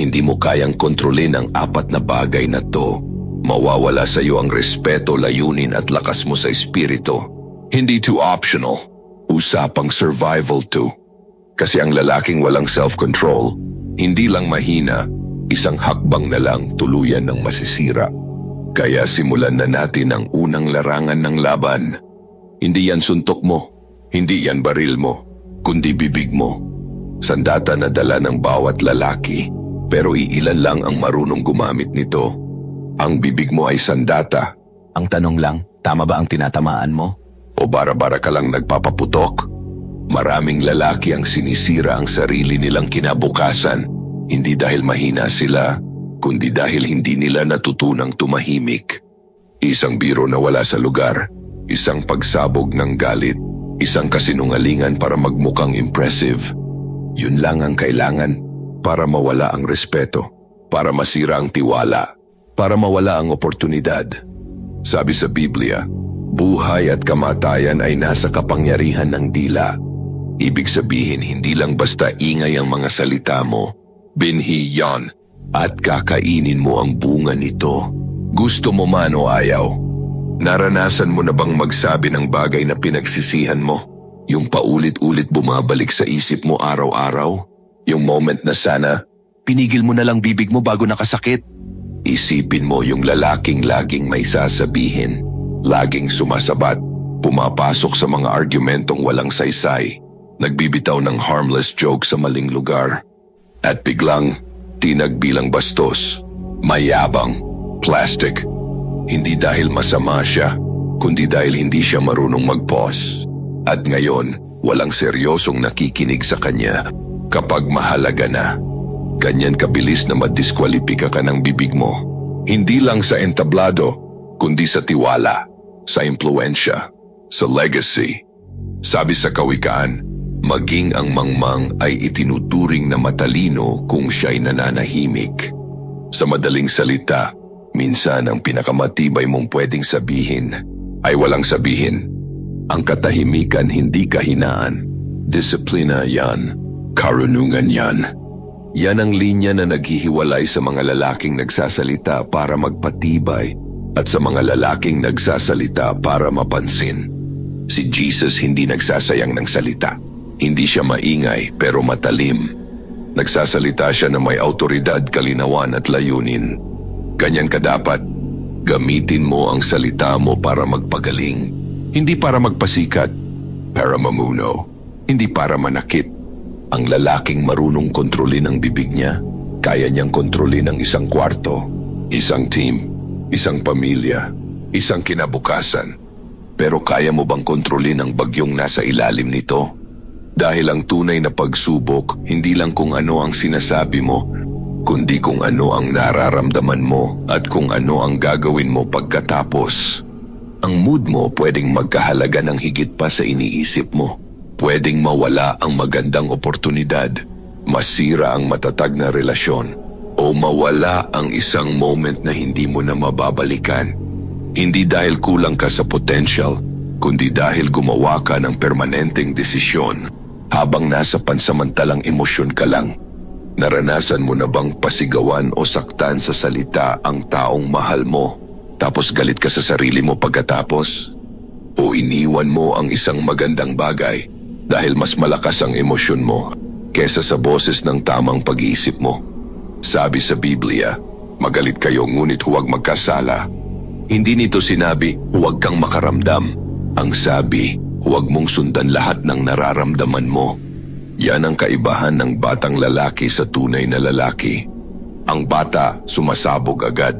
hindi mo kayang kontrolin ang apat na bagay na to, mawawala sa iyo ang respeto, layunin at lakas mo sa espiritu. Hindi to optional, usapang survival to. Kasi ang lalaking walang self-control, hindi lang mahina, isang hakbang na lang tuluyan ng masisira. Kaya simulan na natin ang unang larangan ng laban. Hindi yan suntok mo, hindi yan baril mo, kundi bibig mo. Sandata na dala ng bawat lalaki, pero iilan lang ang marunong gumamit nito. Ang bibig mo ay sandata, Ang tanong lang, tama ba ang tinatamaan mo? o bara-bara ka lang nagpapaputok? Maraming lalaki ang sinisira ang sarili nilang kinabukasan, hindi dahil mahina sila, kundi dahil hindi nila natutunang tumahimik. Isang biro na wala sa lugar, isang pagsabog ng galit, isang kasinungalingan para magmukhang impressive. Yun lang ang kailangan para mawala ang respeto, para masira ang tiwala, para mawala ang oportunidad. Sabi sa Biblia, buhay at kamatayan ay nasa kapangyarihan ng dila. Ibig sabihin, hindi lang basta ingay ang mga salita mo, binhi yan, at kakainin mo ang bunga nito. Gusto mo man o ayaw. Naranasan mo na bang magsabi ng bagay na pinagsisihan mo? Yung paulit-ulit bumabalik sa isip mo araw-araw? Yung moment na sana, Pinigil mo na lang bibig mo bago nakasakit. Isipin mo yung lalaking laging may sasabihin, laging sumasabat, pumapasok sa mga argumentong walang saysay, nagbibitaw ng harmless joke sa maling lugar, at biglang tinag bilang bastos, mayabang, plastic. Hindi dahil masama siya, kundi dahil hindi siya marunong mag-pause. At ngayon, walang seryosong nakikinig sa kanya kapag mahalaga na. Ganyan kabilis na madiskwalipika ka ng bibig mo. Hindi lang sa entablado, kundi sa tiwala, sa impluensya, sa legacy. Sabi sa kawikaan, maging ang mangmang ay itinuturing na matalino kung siya'y nananahimik. Sa madaling salita, minsan ang pinakamatibay mong pwedeng sabihin ay walang sabihin. Ang katahimikan hindi kahinaan. Disiplina yan. Karunungan yan. Yan ang linya na naghihiwalay sa mga lalaking nagsasalita para magpatibay at sa mga lalaking nagsasalita para mapansin. Si Jesus hindi nagsasayang ng salita. Hindi siya maingay pero matalim. Nagsasalita siya na may autoridad, kalinawan at layunin. Ganyan ka dapat. Gamitin mo ang salita mo para magpagaling. Hindi para magpasikat. Para mamuno. Hindi para manakit. Ang lalaking marunong kontrolin ang bibig niya, kaya niyang kontrolin ang isang kwarto, isang team, isang pamilya, isang kinabukasan. Pero kaya mo bang kontrolin ang bagyong nasa ilalim nito? Dahil ang tunay na pagsubok, hindi lang kung ano ang sinasabi mo, kundi kung ano ang nararamdaman mo at kung ano ang gagawin mo pagkatapos. Ang mood mo pwedeng magkahalaga ng higit pa sa iniisip mo. Pwedeng mawala ang magandang oportunidad, masira ang matatag na relasyon, o mawala ang isang moment na hindi mo na mababalikan. Hindi dahil kulang ka sa potential, kundi dahil gumawa ka ng permanenteng desisyon habang nasa pansamantalang emosyon ka lang. Naranasan mo na bang pasigawan o saktan sa salita ang taong mahal mo, tapos galit ka sa sarili mo pagkatapos? O iniwan mo ang isang magandang bagay dahil mas malakas ang emosyon mo kesa sa boses ng tamang pag-iisip mo. Sabi sa Biblia, magalit kayo ngunit huwag magkasala. Hindi nito sinabi, huwag kang makaramdam. Ang sabi, huwag mong sundan lahat ng nararamdaman mo. Yan ang kaibahan ng batang lalaki sa tunay na lalaki. Ang bata, sumasabog agad.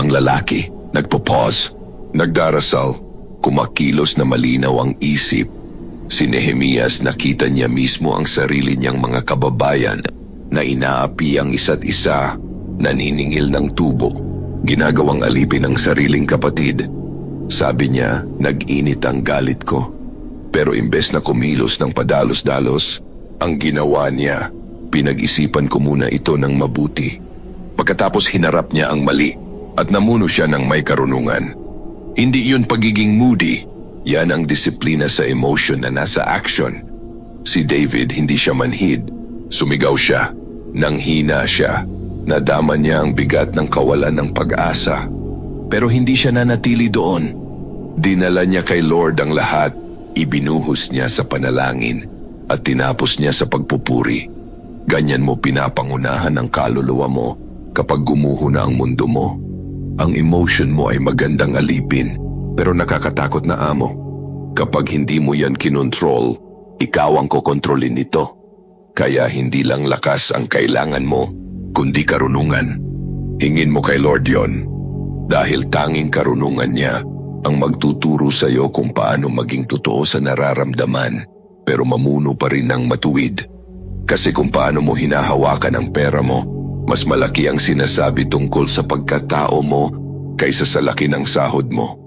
Ang lalaki, nagpo-pause, nagdarasal, kumakilos na malinaw ang isip. Si Nehemias nakita niya mismo ang sarili niyang mga kababayan na inaapi ang isa't isa, naniningil ng tubo, ginagawang alipin ng sariling kapatid. Sabi niya, nag-init ang galit ko. Pero imbes na kumilos ng padalos-dalos, ang ginawa niya, pinag-isipan ko muna ito ng mabuti. Pagkatapos hinarap niya ang mali at namuno siya ng may karunungan. Hindi yun pagiging moody, yan ang disiplina sa emotion na nasa action. Si David hindi siya manhid. Sumigaw siya, nanghina siya, Nadama niya ang bigat ng kawalan ng pag-asa. Pero hindi siya nanatili doon. Dinala niya kay Lord ang lahat, ibinuhos niya sa panalangin at tinapos niya sa pagpupuri. Ganyan mo pinapangunahan ang kaluluwa mo kapag gumuho na ang mundo mo. Ang emotion mo ay magandang alipin pero nakakatakot na amo. Kapag hindi mo yan kinontrol, ikaw ang kokontrolin nito. Kaya hindi lang lakas ang kailangan mo, kundi karunungan. Hingin mo kay Lord yon. Dahil tanging karunungan niya ang magtuturo sa iyo kung paano maging totoo sa nararamdaman pero mamuno pa rin ng matuwid. Kasi kung paano mo hinahawakan ang pera mo, mas malaki ang sinasabi tungkol sa pagkatao mo kaysa sa laki ng sahod mo.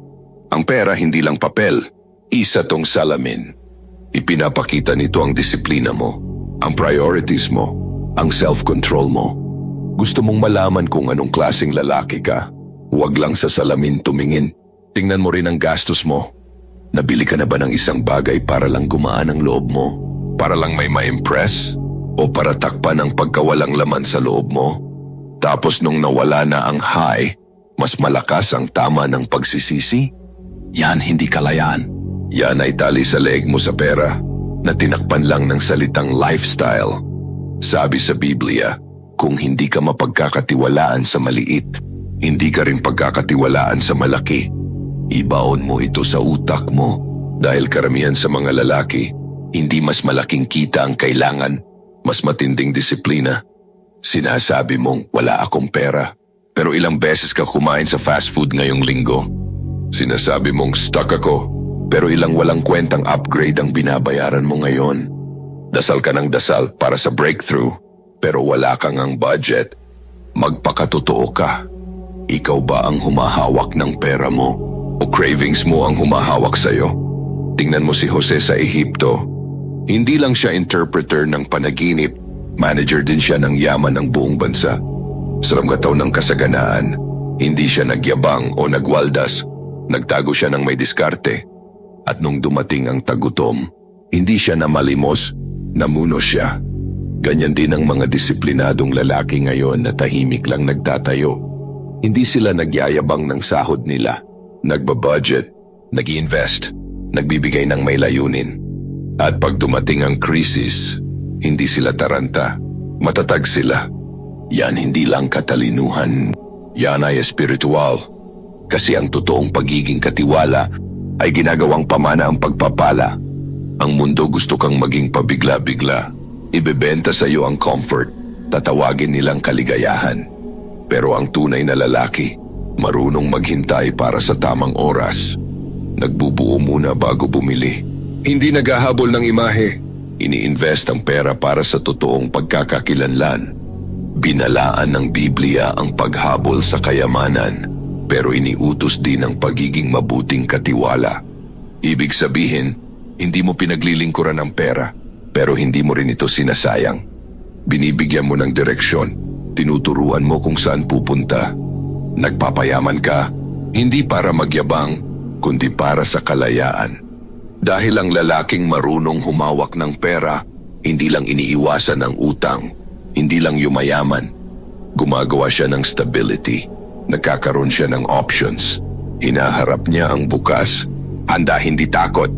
Ang pera hindi lang papel, isa tong salamin. Ipinapakita nito ang disiplina mo, ang priorities mo, ang self-control mo. Gusto mong malaman kung anong klaseng lalaki ka, huwag lang sa salamin tumingin. Tingnan mo rin ang gastos mo. Nabili ka na ba ng isang bagay para lang gumaan ang loob mo? Para lang may ma-impress? O para takpan ang pagkawalang laman sa loob mo? Tapos nung nawala na ang high, mas malakas ang tama ng pagsisisi? Yan hindi kalayaan. Yan ay tali sa leeg mo sa pera na tinakpan lang ng salitang lifestyle. Sabi sa Biblia, kung hindi ka mapagkakatiwalaan sa maliit, hindi ka rin pagkakatiwalaan sa malaki. Ibaon mo ito sa utak mo dahil karamihan sa mga lalaki, hindi mas malaking kita ang kailangan, mas matinding disiplina. Sinasabi mong wala akong pera, pero ilang beses ka kumain sa fast food ngayong linggo. Sinasabi mong stuck ako, pero ilang walang kwentang upgrade ang binabayaran mo ngayon. Dasal ka ng dasal para sa breakthrough, pero wala kang ang budget. Magpakatotoo ka. Ikaw ba ang humahawak ng pera mo? O cravings mo ang humahawak sa'yo? Tingnan mo si Jose sa Ehipto. Hindi lang siya interpreter ng panaginip, manager din siya ng yaman ng buong bansa. Sa ramgataw ng kasaganaan, hindi siya nagyabang o nagwaldas. Nagtago siya ng may diskarte. At nung dumating ang tagutom, hindi siya namalimos, namuno siya. Ganyan din ang mga disiplinadong lalaki ngayon na tahimik lang nagtatayo. Hindi sila nagyayabang ng sahod nila. Nagbabudget, nag invest nagbibigay ng may layunin. At pag dumating ang krisis, hindi sila taranta. Matatag sila. Yan hindi lang katalinuhan. Yan ay espiritual. Kasi ang totoong pagiging katiwala ay ginagawang pamana ang pagpapala. Ang mundo gusto kang maging pabigla-bigla. Ibebenta sa iyo ang comfort. Tatawagin nilang kaligayahan. Pero ang tunay na lalaki, marunong maghintay para sa tamang oras. Nagbubuo muna bago bumili. Hindi naghahabol ng imahe. Ini-invest ang pera para sa totoong pagkakakilanlan. Binalaan ng Biblia ang paghabol sa kayamanan, pero iniutos din ang pagiging mabuting katiwala. Ibig sabihin, hindi mo pinaglilingkuran ang pera, pero hindi mo rin ito sinasayang. Binibigyan mo ng direksyon, tinuturuan mo kung saan pupunta. Nagpapayaman ka, hindi para magyabang, kundi para sa kalayaan. Dahil ang lalaking marunong humawak ng pera, hindi lang iniiwasan ng utang, hindi lang yumayaman. Gumagawa siya ng stability, nagkakaroon siya ng options. Hinaharap niya ang bukas, handa hindi takot.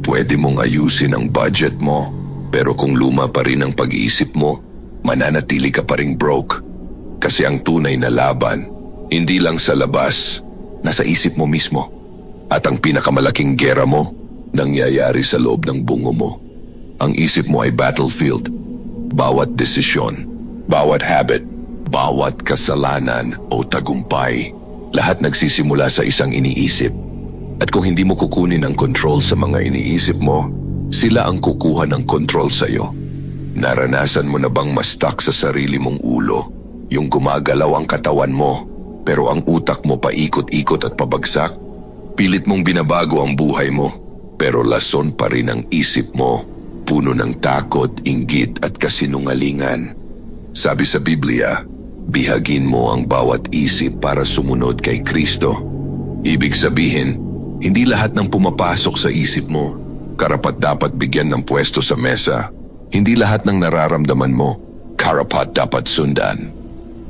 Pwede mong ayusin ang budget mo, pero kung luma pa rin ang pag-iisip mo, mananatili ka pa ring broke. Kasi ang tunay na laban, hindi lang sa labas, nasa isip mo mismo. At ang pinakamalaking gera mo, nangyayari sa loob ng bungo mo. Ang isip mo ay battlefield. Bawat desisyon, bawat habit, bawat kasalanan o tagumpay, lahat nagsisimula sa isang iniisip. At kung hindi mo kukunin ang control sa mga iniisip mo, sila ang kukuha ng control sa iyo. Naranasan mo na bang mastak sa sarili mong ulo? Yung gumagalaw ang katawan mo, pero ang utak mo paikot-ikot at pabagsak? Pilit mong binabago ang buhay mo, pero lason pa rin ang isip mo, puno ng takot, inggit at kasinungalingan. Sabi sa Biblia, bihagin mo ang bawat isip para sumunod kay Kristo. Ibig sabihin, hindi lahat ng pumapasok sa isip mo, karapat dapat bigyan ng pwesto sa mesa. Hindi lahat ng nararamdaman mo, karapat dapat sundan.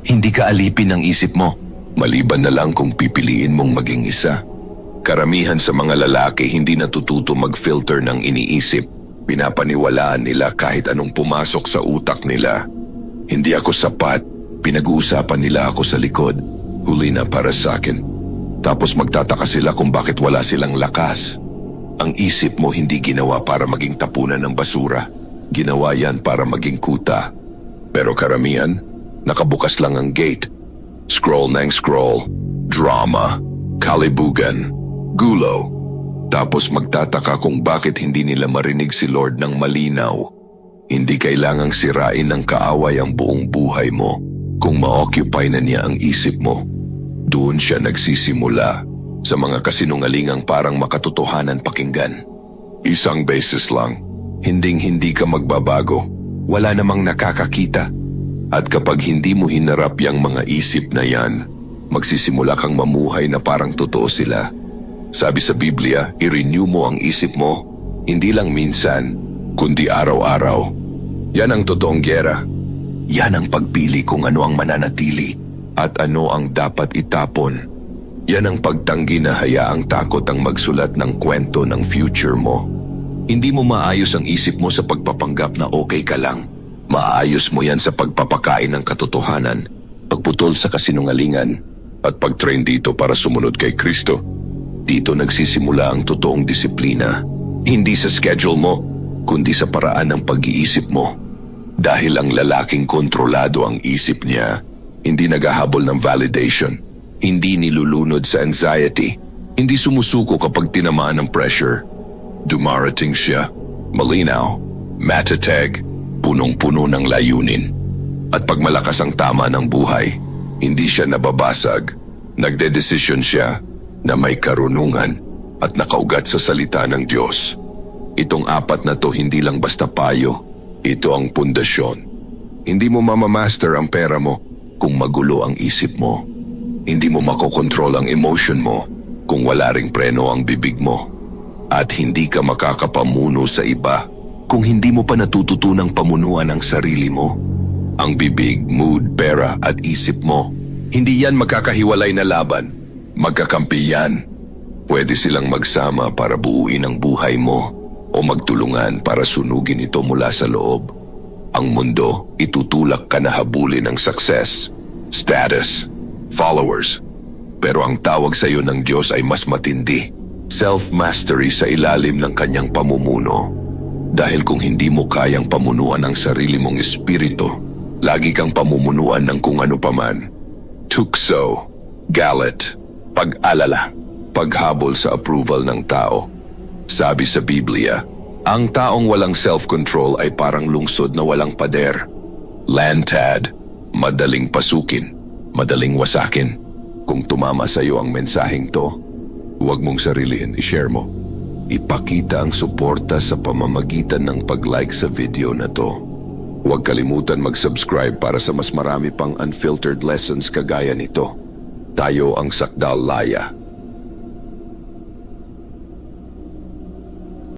Hindi ka alipin ng isip mo. Maliban na lang kung pipiliin mong maging isa. Karamihan sa mga lalaki hindi natututo mag-filter ng iniisip. Pinapaniwalaan nila kahit anong pumasok sa utak nila. Hindi ako sapat. Pinag-uusapan nila ako sa likod. Huli na para sa akin. Tapos magtataka sila kung bakit wala silang lakas. Ang isip mo hindi ginawa para maging tapunan ng basura. Ginawa yan para maging kuta. Pero karamihan, nakabukas lang ang gate. Scroll ng scroll, drama, kalibugan, gulo. Tapos magtataka kung bakit hindi nila marinig si Lord ng malinaw. Hindi kailangang sirain ng kaaway ang buong buhay mo kung ma-occupy na niya ang isip mo. Doon siya nagsisimula sa mga kasinungalingang parang makatotohanan pakinggan. Isang beses lang, hinding hindi ka magbabago. Wala namang nakakakita. At kapag hindi mo hinarap yung mga isip na yan, magsisimula kang mamuhay na parang totoo sila. Sabi sa Biblia, i-renew mo ang isip mo, hindi lang minsan, kundi araw-araw. Yan ang totoong gera. Yan ang pagpili kung ano ang mananatili at ano ang dapat itapon. Yan ang pagtanggi na hayaang takot ang magsulat ng kwento ng future mo. Hindi mo maayos ang isip mo sa pagpapanggap na okay ka lang. Maayos mo yan sa pagpapakain ng katotohanan, pagputol sa kasinungalingan, at pag-train dito para sumunod kay Kristo. Dito nagsisimula ang totoong disiplina. Hindi sa schedule mo, kundi sa paraan ng pag-iisip mo. Dahil ang lalaking kontrolado ang isip niya, hindi naghahabol ng validation, hindi nilulunod sa anxiety, hindi sumusuko kapag tinamaan ng pressure. Dumarating siya, malinaw, matatag, punong-puno ng layunin. At pag malakas ang tama ng buhay, hindi siya nababasag. Nagdedesisyon siya na may karunungan at nakaugat sa salita ng Diyos. Itong apat na to hindi lang basta payo, ito ang pundasyon. Hindi mo mamamaster ang pera mo kung magulo ang isip mo. Hindi mo makokontrol ang emotion mo kung wala ring preno ang bibig mo. At hindi ka makakapamuno sa iba kung hindi mo pa natututunang pamunuan ang sarili mo. Ang bibig, mood, pera at isip mo. Hindi yan magkakahiwalay na laban. Magkakampi yan. Pwede silang magsama para buuin ang buhay mo o magtulungan para sunugin ito mula sa loob. Ang mundo, itutulak ka na habulin ng success, status, followers. Pero ang tawag sa iyo ng Diyos ay mas matindi. Self-mastery sa ilalim ng kanyang pamumuno. Dahil kung hindi mo kayang pamunuan ang sarili mong espiritu, lagi kang pamumunuan ng kung ano paman. Tukso, galit, pag-alala, paghabol sa approval ng tao. Sabi sa Biblia, ang taong walang self-control ay parang lungsod na walang pader. Lantad, madaling pasukin, madaling wasakin. Kung tumama sa iyo ang mensaheng to, huwag mong sarilihin, i-share mo. Ipakita ang suporta sa pamamagitan ng pag-like sa video na to. Huwag kalimutan mag-subscribe para sa mas marami pang unfiltered lessons kagaya nito. Tayo ang Sakdal Laya